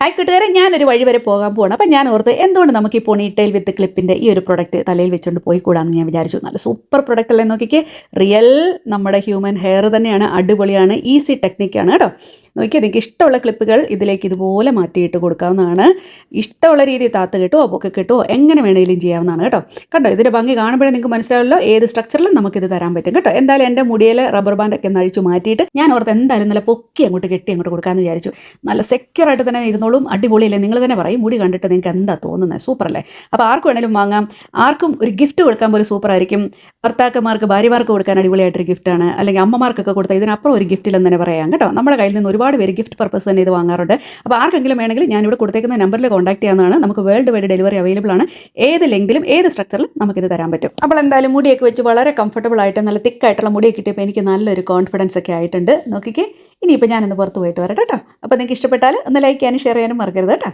Hi കൂട്ടുകാരെ ഞാനൊരു വഴി വരെ പോകാൻ പോകണം അപ്പം ഞാൻ ഓർത്ത് എന്തുകൊണ്ട് നമുക്ക് ഈ പൊണിടെയിൽ വിത്ത് ക്ലിപ്പിന്റെ ഈ ഒരു പ്രൊഡക്റ്റ് തലയിൽ വെച്ചുകൊണ്ട് പോയി കൂടാന്ന് ഞാൻ വിചാരിച്ചു. നല്ല സൂപ്പർ പ്രൊഡക്റ്റ് അല്ലേ നോക്കിക്കേ. റിയൽ നമ്മുടെ ഹ്യൂമൻ ഹെയർ തന്നെയാണ് അടിപൊളിയാണ് ഈസി ടെക്നിക്കാണ് കേട്ടോ. നോക്കിയാൽ നിങ്ങൾക്ക് ഇഷ്ടമുള്ള ക്ലിപ്പുകൾ ഇതിലേക്ക് ഇതുപോലെ മാറ്റിയിട്ട് കൊടുക്കാവുന്നതാണ്. ഇഷ്ടമുള്ള രീതി താത്ത് കിട്ടുമോ പൊക്കെ കിട്ടുമോ എങ്ങനെ വേണമെങ്കിലും ചെയ്യാവുന്നതാണ് കേട്ടോ. കണ്ടോ ഇതിന്റെ ഭംഗി കാണുമ്പോഴേ നിങ്ങൾക്ക് മനസ്സിലാവുമല്ലോ ഏത് സ്ട്രക്ചറിലും ഇത് തരാൻ പറ്റും കേട്ടോ. എന്തായാലും എന്റെ മുടിയിൽ റബ്ബർ ബാൻഡൊക്കെ ഒന്ന് അഴിച്ചു മാറ്റിയിട്ട് ഞാൻ ഓർത്ത് എന്തായാലും നല്ല പൊക്കി അങ്ങോട്ട് കെട്ടി അങ്ങോട്ട് കൊടുക്കാമെന്ന് വിചാരിച്ചു. നല്ല സെക്യൂർ ആയിട്ട് തന്നെ ഇരുന്നോളും. അടിപൊളിയല്ലേ? നിങ്ങൾ തന്നെ പറയും മുടി കണ്ടിട്ട് നിങ്ങൾക്ക് എന്താ തോന്നുന്നത് സൂപ്പർ അല്ലേ? അപ്പോൾ ആർക്ക് വേണേലും വാങ്ങാം. ആർക്കും ഒരു ഗിഫ്റ്റ് കൊടുക്കാൻ പോലും സൂപ്പർ ആയിരിക്കും. ഭർത്താക്കന്മാർക്ക് ഭാര്യമാർക്ക് കൊടുക്കാൻ അടിപൊളിയായിട്ടൊരു ഗിഫ്റ്റാണ് അല്ലെങ്കിൽ അമ്മമാർക്കൊക്കെ കൊടുത്താൽ ഇതിനപ്പുറം ഒരു ഗിഫ്റ്റ് ഇല്ലെന്ന് തന്നെ പറയാം കേട്ടോ. നമ്മുടെ കയ്യിൽ നിന്ന് ഒരുപാട് പേര് ഗിഫ്റ്റ് പർപ്പസ് തന്നെ ഇത് വാങ്ങാറുണ്ട്. അപ്പോൾ ആർക്കെങ്കിലും വേണമെങ്കിൽ ഇവിടെ കൊടുത്തേക്കുന്ന നമ്പറിൽ കോൺടാക്ട് ചെയ്യാവുന്നതാണ്. നമുക്ക് വേൾഡ് വൈഡ് ഡെലിവറി അവൈലബിൾ ആണ്. ഏത് ലെങ്കിലും ഏത് സ്ട്രക്ചറിലും നമുക്കിത് തരാൻ പറ്റും. അപ്പോൾ എന്തായാലും മുടിയൊക്കെ വെച്ച് വളരെ കംഫർട്ടബിൾ ആയിട്ട് നല്ല തിക്കായിട്ടുള്ള മുടിയൊക്കെ കിട്ടിയപ്പോൾ എനിക്ക് നല്ലൊരു കോൺഫിഡൻസ് ഒക്കെ ആയിട്ടുണ്ട്. നോക്കിക്കേ ഇനിയിപ്പോൾ ഞാനൊന്ന് പുറത്ത് പോയിട്ട് വരട്ടെ കേട്ടോ. അപ്പോൾ നിങ്ങൾക്ക് ഇഷ്ടപ്പെട്ടാൽ ഒന്ന് ലൈക്ക് ചെയ്യാനും ഷെയർ ചെയ്യാനും മറക്കരുത് കേട്ടോ.